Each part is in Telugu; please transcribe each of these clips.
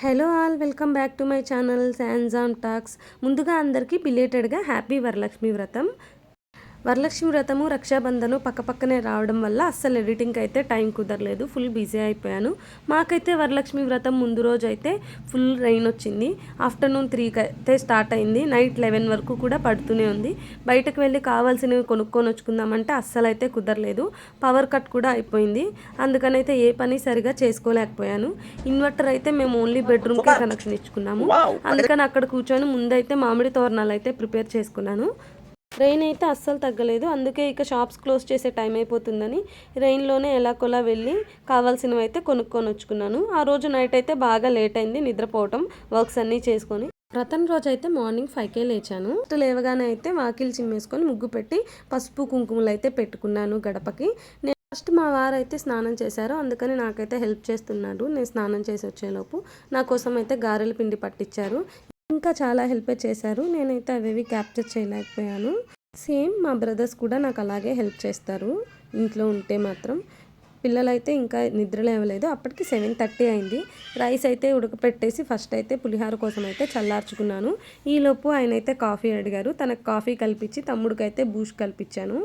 Hello all welcome back to my channel Sanjam talks. ముందుగా అందరికీ బిలేటెడ్గా హ్యాపీ వరలక్ష్మి వ్రతం. వరలక్ష్మి వ్రతము రక్షాబంధను పక్కపక్కనే రావడం వల్ల అస్సలు ఎడిటింగ్కి అయితే టైం కుదరలేదు. ఫుల్ బిజీ అయిపోయాను. మాకైతే వరలక్ష్మి వ్రతం ముందు రోజు అయితే ఫుల్ రైన్ వచ్చింది. ఆఫ్టర్నూన్ త్రీకి అయితే స్టార్ట్ అయింది. నైట్ లెవెన్ వరకు కూడా పడుతూనే ఉంది. బయటకు వెళ్ళి కావాల్సినవి కొనుక్కొని వచ్చుకుందామంటే అస్సలు అయితే కుదరలేదు. పవర్ కట్ కూడా అయిపోయింది. అందుకనైతే ఏ పని సరిగా చేసుకోలేకపోయాను. ఇన్వర్టర్ అయితే మేము ఓన్లీ బెడ్రూమ్కే కనెక్షన్ ఇచ్చుకున్నాము. అందుకని అక్కడ కూర్చొని ముందైతే మామిడి తోరణాలు అయితే ప్రిపేర్ చేసుకున్నాను. రెయిన్ అయితే అస్సలు తగ్గలేదు. అందుకే ఇక షాప్స్ క్లోజ్ చేసే టైం అయిపోతుందని రెయిన్లోనే ఎలాకొలా వెళ్ళి కావాల్సినవి అయితే కొనుక్కొని వచ్చుకున్నాను. ఆ రోజు నైట్ అయితే బాగా లేట్ అయింది నిద్రపోవటం వర్క్స్ అన్నీ చేసుకొని. రతన్ రోజు అయితే మార్నింగ్ ఫైవ్కే లేచాను. ఫస్ట్ లేవగానే అయితే వాకిలు చిమ్మేసుకొని ముగ్గు పెట్టి పసుపు కుంకుమలు అయితే పెట్టుకున్నాను గడపకి. నేను ఫస్ట్ మా వారు అయితే స్నానం చేశారు. అందుకని నాకైతే హెల్ప్ చేస్తున్నాడు. నేను స్నానం చేసి వచ్చేలోపు నా కోసం అయితే గారెల పిండి పట్టించారు ఇంకా చాలా హెల్ప్ చేశారు. నేనైతే అవేవి క్యాప్చర్ చేయలేకపోయాను. సేమ్ మా బ్రదర్స్ కూడా నాకు అలాగే హెల్ప్ చేస్తారు. ఇంట్లో ఉంటే మాత్రం. పిల్లలైతే ఇంకా నిద్ర లేవలేదు. అప్పటికి సెవెన్ థర్టీ అయింది. రైస్ అయితే ఉడకపెట్టేసి ఫస్ట్ అయితే పులిహార కోసం అయితే చల్లార్చుకున్నాను. ఈలోపు ఆయన అయితే కాఫీ అడిగారు. తనకు కాఫీ కల్పించి తమ్ముడికైతే బూస్ట్ కల్పించాను.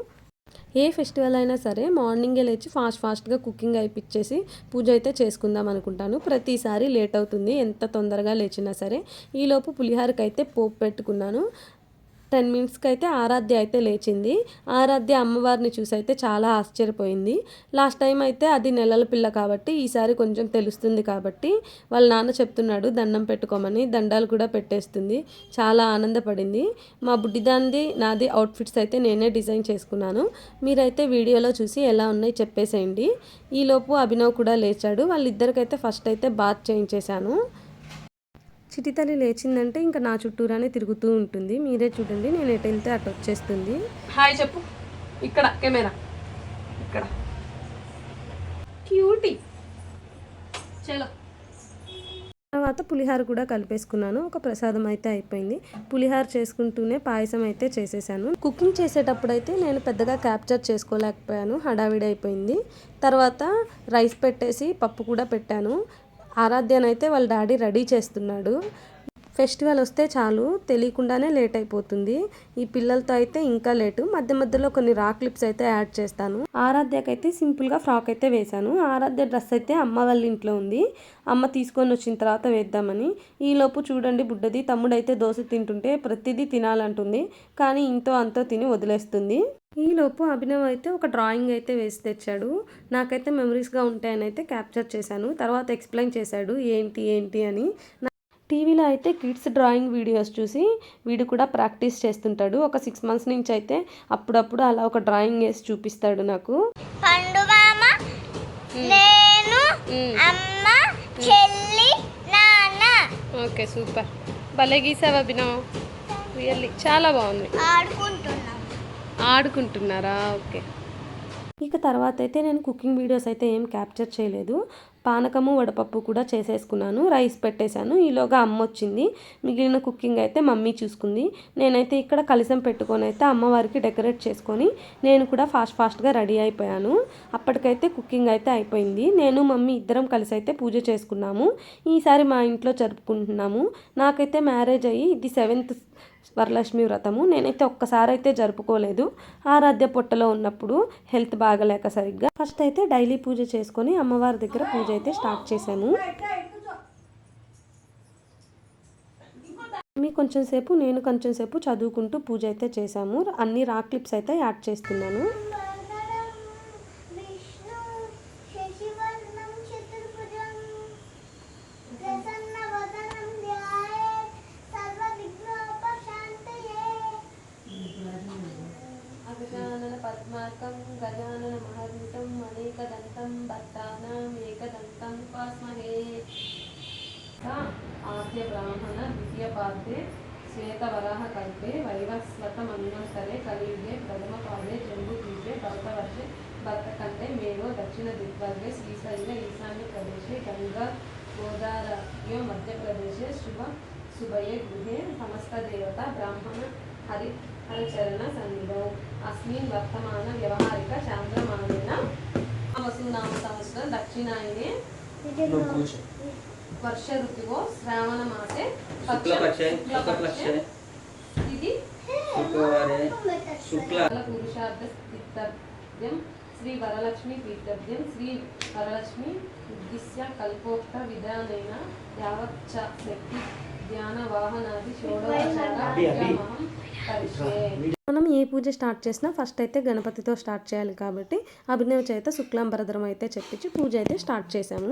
ఏ ఫెస్టివల్ అయినా సరే మార్నింగే లేచి ఫాస్ట్ ఫాస్ట్గా కుకింగ్ అయిపించేసి పూజ అయితే చేసుకుందాం అనుకుంటాను. ప్రతిసారి లేట్ అవుతుంది ఎంత తొందరగా లేచినా సరే. ఈలోపు పులిహారకి అయితే పోపు పెట్టుకున్నాను. టెన్ మినిట్స్కి అయితే ఆరాధ్య అయితే లేచింది. ఆరాధ్య అమ్మవారిని చూసి అయితే చాలా ఆశ్చర్యపోయింది. లాస్ట్ టైం అయితే అది నెలల పిల్ల కాబట్టి ఈసారి కొంచెం తెలుస్తుంది కాబట్టి వాళ్ళ నాన్న చెప్తున్నాడు దండం పెట్టుకోమని దండాలు కూడా పెట్టేస్తుంది. చాలా ఆనందపడింది. మా బుడ్డిదాంది నాది అవుట్ఫిట్స్ అయితే నేనే డిజైన్ చేసుకున్నాను. మీరైతే వీడియోలో చూసి ఎలా ఉన్నాయి చెప్పేసేయండి. ఈలోపు అభినవ్ కూడా లేచాడు. వాళ్ళిద్దరికైతే ఫస్ట్ అయితే బాత్ చేయించేశాను. చిటితల్లి లేచిందంటే ఇంకా నా చుట్టూరానే తిరుగుతూ ఉంటుంది. మీరే చూడండి నేను ఎటు వెళ్తే అటు వచ్చేస్తుంది. హాయ్ చెప్పు. ఇక్కడ కెమెరా. ఇక్కడ. క్యూటీ. చలో. తర్వాత పులిహార కూడా కలిపేసుకున్నాను. ఒక ప్రసాదం అయితే అయిపోయింది. పులిహార చేసుకుంటూనే పాయసం అయితే చేసేసాను. కుకింగ్ చేసేటప్పుడు అయితే నేను పెద్దగా క్యాప్చర్ చేసుకోలేకపోయాను. హడావిడి అయిపోయింది. తర్వాత రైస్ పెట్టేసి పప్పు కూడా పెట్టాను. ఆరాధ్యనైతే వాళ్ళ డాడీ రెడీ చేస్తున్నాడు. ఫెస్టివల్ వస్తే చాలు తెలియకుండానే లేట్ అయిపోతుంది. ఈ పిల్లలతో అయితే ఇంకా లేటు. మధ్య మధ్యలో కొన్ని రా క్లిప్స్ అయితే యాడ్ చేస్తాను. ఆరాధ్యకైతే సింపుల్గా ఫ్రాక్ అయితే వేశాను. ఆరాధ్య డ్రెస్ అయితే అమ్మ వాళ్ళ ఇంట్లో ఉంది. అమ్మ తీసుకొని వచ్చిన తర్వాత వేద్దామని. ఈలోపు చూడండి బుడ్డది తమ్ముడైతే దోశ తింటుంటే ప్రతిదీ తినాలంటుంది. కానీ ఇంతో అంతో తిని వదిలేస్తుంది. ఈలోపు అభినవ్ అయితే ఒక డ్రాయింగ్ అయితే వేసి తెచ్చాడు. నాకైతే మెమరీస్గా ఉంటాయని అయితే క్యాప్చర్ చేశాను. తర్వాత ఎక్స్ప్లెయిన్ చేశాడు. ఏంటి ఏంటి అని. టీవీలో అయితే కిడ్స్ డ్రాయింగ్ వీడియోస్ చూసి వీడు కూడా ప్రాక్టీస్ చేస్తుంటాడు. ఒక సిక్స్ మంత్స్ నుంచి అయితే అప్పుడప్పుడు అలా ఒక డ్రాయింగ్ వేసి చూపిస్తాడు నాకు. నేను అమ్మ చెల్లి నాన్న. Okay super. భలే గీసావు అభినవ్? రియల్లీ చాలా బాగుంది. ఆడుకుంటున్నాం. ఆడుకుంటున్నారా? ఓకే. ఇక తర్వాత అయితే నేను కుకింగ్ వీడియోస్ అయితే ఏం క్యాప్చర్ చేయలేదు. పానకము వడపప్పు కూడా చేసేసుకున్నాను. రైస్ పెట్టేశాను. ఈలోగా అమ్మ వచ్చింది. మిగిలిన కుకింగ్ అయితే మమ్మీ చూసుకుంది. నేనైతే ఇక్కడ కలిసం పెట్టుకొని అయితే అమ్మవారికి డెకరేట్ చేసుకొని నేను కూడా ఫాస్ట్ ఫాస్ట్గా రెడీ అయిపోయాను. అప్పటికైతే కుకింగ్ అయితే అయిపోయింది. నేను మమ్మీ ఇద్దరం కలిసి అయితే పూజ చేసుకున్నాము. ఈసారి మా ఇంట్లో జరుపుకుంటున్నాము. నాకైతే మ్యారేజ్ అయ్యి ఇది సెవెంత్ వరలక్ష్మి వ్రతము. నేనైతే ఒక్కసారి అయితే జరుపుకోలేదు. ఆరాధ్య పొట్టలో ఉన్నప్పుడు హెల్త్ బాగలేక సరిగ్గా. ఫస్ట్ అయితే డైలీ పూజ చేసుకొని అమ్మవారి దగ్గర పూజ అయితే స్టార్ట్ చేశాము మీ కొంచెం సేపు నేను కొంచెం సేపు చదువుకుంటూ పూజ అయితే చేశాము అన్ని రా క్లిప్స్ అయితే యాడ్ చేస్తున్నాను. पात्रे वैवस्वत वैवस्वतमन्वन्तरे कलियुगे प्रथम पादे जम्बू जम्बुद्वीपे भरतवर्षे भरतखंडे मेघो दक्षिण भर्तखण्डे मेरो दक्षिणदिग्वर्गे श्रीशैले ईशान्यप्रदेशे गङ्गा मध्य मध्यप्रदेशे शुभ सुभये गृहे समस्तदेवता ब्राह्मण हरि हरिचरणसन्निधौ अस्मिन् वर्तमान व्यवहारिक वर्तमानव्यवहारिकचान्द्रमानेन वसूनाम संस्कृत दक्षिणायने వర్ష ఋతువో శ్రావణ మాసే శుక్లపక్షే ఇది శుక్రవారే శుక్ల పురుషార్థ స్థితవ్యం శ్రీ వరలక్ష్మి తీర్థవ్యం శ్రీ వరలక్ష్మి ఉద్దిశ్య కల్పోక్త విధానైన యావచ్చ శక్తి ధ్యాన వాహనాది మనం ఏ పూజ స్టార్ట్ చేసినా ఫస్ట్ అయితే గణపతితో స్టార్ట్ చేయాలి కాబట్టి అభినవ్ చేత శుక్లాంబరధరం అయితే చెప్పించి పూజ అయితే స్టార్ట్ చేశాము.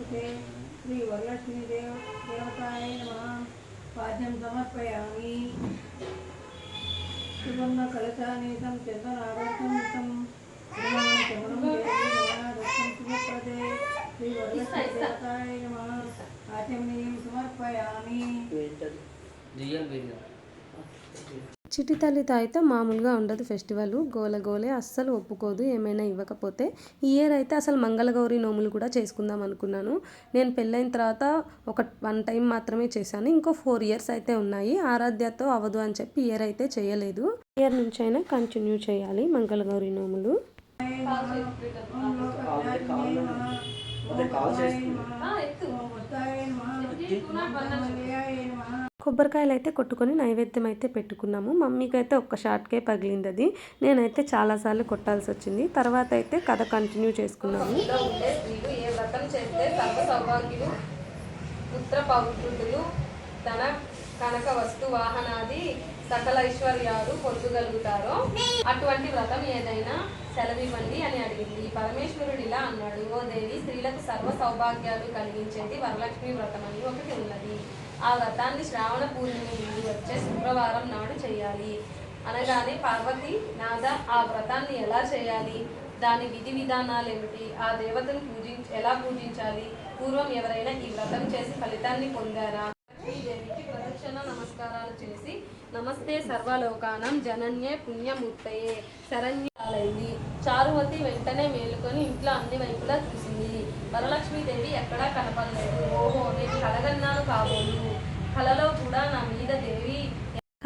నమస్తుతే శ్రీ వరలక్ష్మీ దేవ దేవతాయ నమః పాద్యం సమర్పయామి సువర్ణ కలశానీతం దత్తం శుభప్రదే శ్రీ వరలక్ష్మీ దేవతాయ నమః ఆచమనీయం సమర్పయామి చిటి తల్లితో అయితే మామూలుగా ఉండదు ఫెస్టివల్. గోల గోలే అస్సలు ఒప్పుకోదు ఏమైనా ఇవ్వకపోతే. ఈ ఇయర్ అయితే అసలు మంగళగౌరి నోములు కూడా చేసుకుందాం అనుకున్నాను. నేను పెళ్ళైన తర్వాత ఒక వన్ టైం మాత్రమే చేశాను. ఇంకో ఫోర్ ఇయర్స్ అయితే ఉన్నాయి. ఆరాధ్యతో అవ్వదు అని చెప్పి ఇయర్ అయితే చేయలేదు. ఇయర్ నుంచి అయినా కంటిన్యూ చేయాలి మంగళగౌరి నోములు. కొబ్బరికాయలు అయితే కొట్టుకొని నైవేద్యం అయితే పెట్టుకున్నాము. మమ్మీకి అయితే ఒక్క షార్ట్కే పగిలింది అది నేనైతే చాలాసార్లు కొట్టాల్సి వచ్చింది తర్వాత అయితే కథ కంటిన్యూ చేసుకున్నాము. ఏ వ్రతం చేస్తే సర్వ సౌభాగ్యులు పుత్ర పౌత్రులు ధన కనక వస్తు వాహనాది సకల ఐశ్వర్యాలు పొందగలుగుతారో? అటువంటి వ్రతం ఏదైనా సెలవివ్వండి అని అడిగింది. పరమేశ్వరుడు ఇలా అన్నాడు ఓ దేవి స్త్రీలకు సర్వ సౌభాగ్యాలు కలిగించేది వరలక్ష్మి వ్రతం అని ఒకటి ఉన్నది. ఆ వ్రతాన్ని శ్రావణ పూర్ణిమ ముందు వచ్చే శుక్రవారం నాడు చేయాలి. అనగానే పార్వతి నాద ఆ వ్రతాన్ని ఎలా చేయాలి? దాని విధి విధానాలు ఏమిటి ఆ దేవతను పూజించ ఎలా పూజించాలి? పూర్వం ఎవరైనా ఈ వ్రతం చేసి ఫలితాన్ని పొందారా? నమస్కారాలు చేసి నమస్తే సర్వలోకానం జనన్యే పుణ్యమూర్తయే శరణ్యాలైంది. చారువతి వెంటనే మేలుకొని ఇంట్లో అన్ని వైపులా చూసింది. వరలక్ష్మీదేవి ఎక్కడా కనపడలేదు. ఓహో నేను కలగన్నాను కాబోలు. కలలో కూడా నా మీద దేవి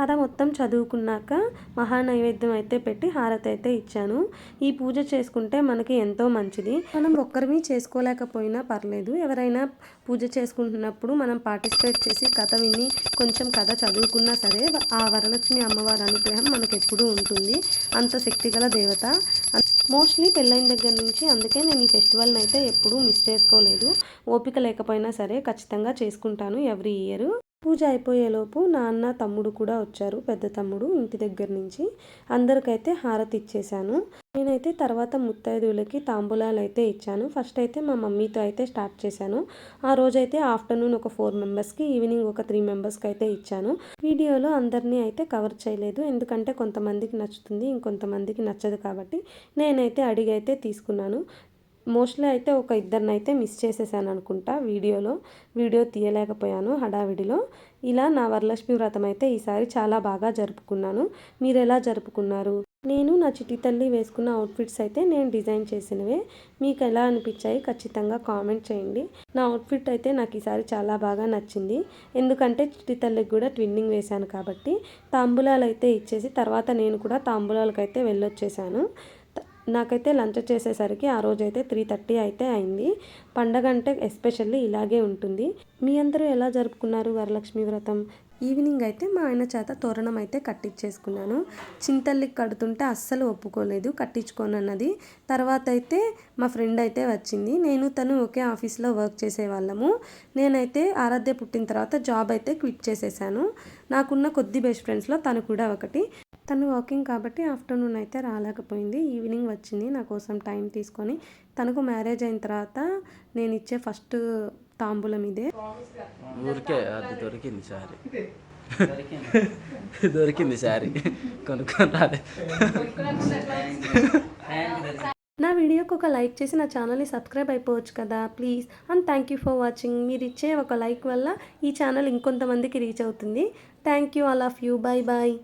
కథ మొత్తం చదువుకున్నాక మహానైవేద్యం అయితే పెట్టి హారతి అయితే ఇచ్చాను. ఈ పూజ చేసుకుంటే మనకి ఎంతో మంచిది. మనం ఒక్కరివి చేసుకోలేకపోయినా పర్లేదు. ఎవరైనా పూజ చేసుకుంటున్నప్పుడు మనం పార్టిసిపేట్ చేసి కథ విని కొంచెం కథ చదువుకున్నా సరే ఆ వరలక్ష్మి అమ్మవారి అనుగ్రహం మనకు ఎప్పుడూ ఉంటుంది. అంత శక్తిగల దేవత. మోస్ట్లీ పెళ్ళైన దగ్గర నుంచి అందుకే నేను ఈ ఫెస్టివల్ని అయితే ఎప్పుడూ మిస్ చేసుకోలేదు. ఓపిక లేకపోయినా సరే ఖచ్చితంగా చేసుకుంటాను ఎవ్రీ ఇయర్. పూజ అయిపోయేలోపు నాన్న తమ్ముడు కూడా వచ్చారు పెద్ద తమ్ముడు ఇంటి దగ్గర నుంచి. అందరికైతే హారతి ఇచ్చేసాను నేనైతే తర్వాత ముత్తైదువులకి తాంబూలాలు అయితే ఇచ్చాను. ఫస్ట్ అయితే మా మమ్మీతో అయితే స్టార్ట్ చేశాను. ఆ రోజైతే ఆఫ్టర్నూన్ ఒక ఫోర్ మెంబర్స్కి ఈవినింగ్ ఒక త్రీ మెంబర్స్కి అయితే ఇచ్చాను. వీడియోలో అందరినీ అయితే కవర్ చేయలేదు. ఎందుకంటే కొంతమందికి నచ్చుతుంది ఇంకొంతమందికి నచ్చదు కాబట్టి నేనైతే అడిగి అయితే తీసుకున్నాను. మోస్ట్లీ అయితే ఒక ఇద్దరిని అయితే మిస్ చేసేసాను అనుకుంటా వీడియోలో. వీడియో తీయలేకపోయాను హడావిడిలో. ఇలా నా వరలక్ష్మి వ్రతం అయితే ఈసారి చాలా బాగా జరుపుకున్నాను. మీరు ఎలా జరుపుకున్నారు? నేను నా చిట్టి తల్లి వేసుకున్న అవుట్ఫిట్స్ అయితే నేను డిజైన్ చేసినవే. మీకు ఎలా అనిపించాయి? ఖచ్చితంగా కామెంట్ చేయండి. నా అవుట్ఫిట్ అయితే నాకు ఈసారి చాలా బాగా నచ్చింది. ఎందుకంటే చిట్టి తల్లికి కూడా ట్విన్నింగ్ వేశాను కాబట్టి తాంబూలాలు అయితే ఇచ్చేసి తర్వాత నేను కూడా తాంబూలాలకు అయితే వెళ్ళొచ్చేసాను. నాకైతే లంచ్ చేసేసరికి ఆ రోజు అయితే త్రీ థర్టీ అయితే అయింది. పండగ అంటే ఎస్పెషల్లీ ఇలాగే ఉంటుంది. మీ అందరూ ఎలా జరుపుకున్నారు వరలక్ష్మి వ్రతం? ఈవినింగ్ అయితే మా ఆయన చేత తోరణం అయితే కట్టించేసుకున్నాను చింతల్లికి కడుతుంటే అస్సలు ఒప్పుకోలేదు కట్టించుకోనన్నది. తర్వాత అయితే మా ఫ్రెండ్ అయితే వచ్చింది. నేను తను ఒకే ఆఫీస్లో వర్క్ చేసేవాళ్ళము. నేనైతే ఆరాధ్య పుట్టిన తర్వాత జాబ్ అయితే క్విట్ చేసేసాను. నాకున్న కొద్ది బెస్ట్ ఫ్రెండ్స్లో తను కూడా ఒకటి. తను వాకింగ్ కాబట్టి ఆఫ్టర్నూన్ అయితే రాలేకపోయింది. ఈవినింగ్ వచ్చింది. నా కోసం టైం తీసుకొని తనకు మ్యారేజ్ అయిన తర్వాత నేను ఇచ్చే ఫస్ట్ తాంబూలం ఇదే. ఊరికే అది దొరికింది సారీ దొరికింది దొరికింది సారీ కొనుక్కొని రాలే. నా వీడియోకి ఒక లైక్ చేసి నా ఛానల్ని సబ్స్క్రైబ్ అయిపోవచ్చు కదా please. And thank you for watching. మీరు ఇచ్చే ఒక లైక్ వల్ల ఈ ఛానల్ ఇంకొంతమందికి రీచ్ అవుతుంది. Thank you. All of you. Bye bye